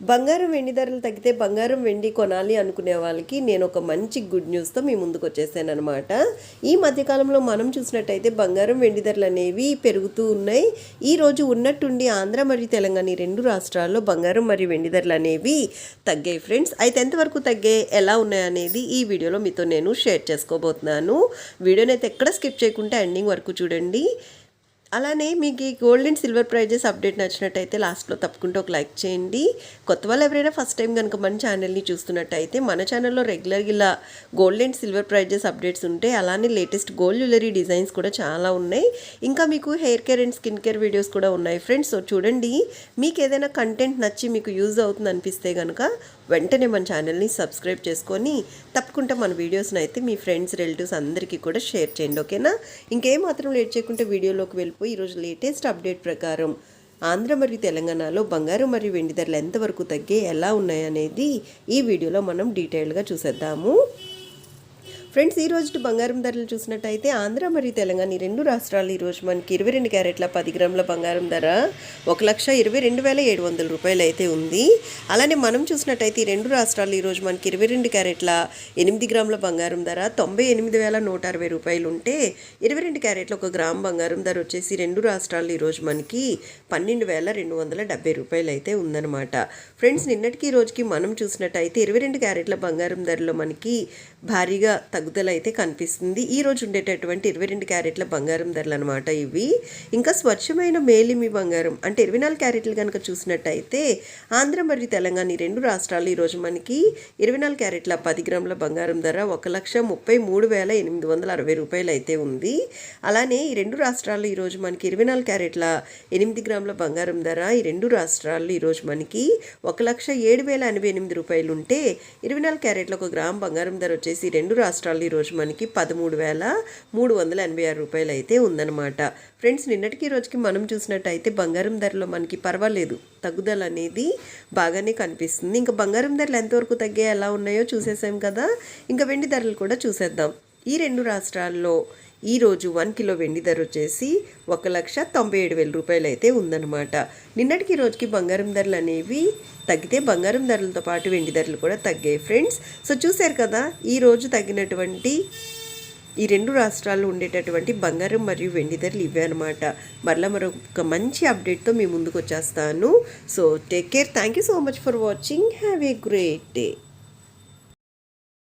బంగారం వెండి ధరలు తగ్గితే బంగారం వెండి కొనాలి అనుకునే వాళ్ళకి నేను ఒక మంచి గుడ్ న్యూస్తో మీ ముందుకు వచ్చేసాను అనమాట ఈ మధ్యకాలంలో మనం చూసినట్టయితే బంగారం వెండి ధరలు అనేవి పెరుగుతూ ఉన్నాయి. ఈ రోజు ఉన్నట్టుండి ఆంధ్ర మరియు తెలంగాణ ఈ రెండు రాష్ట్రాల్లో బంగారం మరియు వెండి ధరలు అనేవి తగ్గాయి ఫ్రెండ్స్. అయితే ఎంతవరకు తగ్గాయి ఎలా ఉన్నాయి అనేది ఈ వీడియోలో మీతో నేను షేర్ చేసుకోబోతున్నాను. వీడియోని అయితే ఎక్కడ స్కిప్ చేయకుండా ఎండింగ్ వరకు చూడండి. అలానే మీకు ఈ gold and silver prices update నచ్చినట్టయితే లాస్ట్లో తప్పకుండా ఒక లైక్ చేయండి. కొత్త వాళ్ళు ఎవరైనా ఫస్ట్ టైం కనుక మన ఛానల్ని చూస్తున్నట్టయితే మన ఛానల్లో రెగ్యులర్గా ఇలా gold and silver prices updates ఉంటాయి అలానే లేటెస్ట్ గోల్డ్ జ్యువెలరీ డిజైన్స్ కూడా చాలా ఉన్నాయి. ఇంకా మీకు hair care and skin care videos కూడా ఉన్నాయి ఫ్రెండ్స్ సో చూడండి. మీకు ఏదైనా కంటెంట్ నచ్చి మీకు యూజ్ అవుతుంది అనిపిస్తే కనుక వెంటనే మన ఛానల్ని సబ్స్క్రైబ్ చేసుకొని తప్పకుండా మన వీడియోస్ని అయితే మీ ఫ్రెండ్స్ రిలేటివ్స్ అందరికీ కూడా షేర్ చేయండి ఓకేనా? ఇంకేం మాత్రం లేట్ చేయకుండా వీడియోలోకి వెళ్ళిపోయి ఈరోజు లేటెస్ట్ అప్డేట్ ప్రకారం ఆంధ్ర మరియు తెలంగాణలో బంగారం మరియు వెండి ధరలు ఎంతవరకు తగ్గే ఎలా ఉన్నాయనేది ఈ వీడియోలో మనం డీటెయిల్గా చూసేద్దాము. ఫ్రెండ్స్ ఈ రోజు బంగారం ధరలు చూసినట్టయితే ఆంధ్ర మరియు తెలంగాణ ఈ రెండు రాష్ట్రాలు ఈరోజు మనకి ఇరవై రెండు క్యారెట్ల పది గ్రాముల బంగారం ధర ఒక లక్ష ఇరవై రెండు వేల ఏడు వందల రూపాయలు అయితే ఉంది. అలానే మనం చూసినట్టయితే ఈ రెండు రాష్ట్రాలు ఈరోజు మనకి ఇరవై రెండు క్యారెట్ల ఎనిమిది గ్రాముల బంగారం ధర తొంభై ఎనిమిది వేల నూట అరవై రూపాయలు ఉంటే ఇరవై రెండు క్యారెట్ల ఒక గ్రామ్ బంగారం ధర వచ్చేసి రెండు రాష్ట్రాలు ఈరోజు మనకి పన్నెండు వేల రెండు వందల డెబ్బై రూపాయలు అయితే ఉందన్నమాట. ఫ్రెండ్స్ నిన్నటికి ఈ రోజుకి మనం చూసినట్టయితే ఇరవై రెండు క్యారెట్ల బంగారం ధరలో మనకి భారీగా తగ్గుదల అయితే కనిపిస్తుంది. ఈ రోజు ఉండేటటువంటి ఇరవై రెండు క్యారెట్ల బంగారం ధరలు అనమాట ఇవి. ఇంకా స్వచ్ఛమైన మేలిమి బంగారం అంటే ఇరవై నాలుగు క్యారెట్లు కనుక చూసినట్టయితే ఆంధ్ర మరియు తెలంగాణ ఈ రెండు రాష్ట్రాలు ఈరోజు మనకి ఇరవై నాలుగు క్యారెట్ల పది గ్రాముల బంగారం ధర ఒక లక్ష ముప్పై మూడు వేల ఎనిమిది వందల అరవై రూపాయలు అయితే ఉంది. అలానే ఈ రెండు రాష్ట్రాలు ఈరోజు మనకి ఇరవై నాలుగు క్యారెట్ల ఎనిమిది గ్రాముల బంగారం ధర ఈ రెండు రాష్ట్రాలు ఈరోజు మనకి ఒక లక్ష ఏడు వేల ఎనభై ఎనిమిది రూపాయలు ఉంటే ఇరవై నాలుగు క్యారెట్ల ఒక గ్రామ్ బంగారం ధర వచ్చేసి రెండు రాష్ట్రాలు ఈరోజు మనకి పదమూడు వేల మూడు వందల ఎనభై ఆరు రూపాయలు అయితే ఉందన్నమాట. ఫ్రెండ్స్ నిన్నటికి రోజుకి మనం చూసినట్టయితే బంగారం ధరలో మనకి పర్వాలేదు. తగ్గుదల అనేది బాగానే కనిపిస్తుంది. ఇంకా బంగారం ధరలు ఎంతవరకు తగ్గే ఎలా ఉన్నాయో చూసేసాం కదా. ఇంకా వెండి ధరలు కూడా చూసేద్దాం. ఈ రెండు రాష్ట్రాల్లో ఈరోజు వన్ కిలో వెండి ధర వచ్చేసి ఒక లక్ష తొంభై ఏడు వేల రూపాయలు అయితే ఉందన్నమాట. నిన్నటికి ఈ రోజుకి బంగారం ధరలు అనేవి తగ్గితే బంగారం ధరలతో పాటు వెండి ధరలు కూడా తగ్గాయి ఫ్రెండ్స్. సో చూశారు కదా ఈరోజు తగ్గినటువంటి ఈ రెండు రాష్ట్రాల్లో ఉండేటటువంటి బంగారం మరియు వెండి ధరలు ఇవే అనమాట మరలా మరొక మంచి అప్డేట్తో మీ ముందుకు వచ్చేస్తాను. So take care. Thank you so much for watching. Have a great day.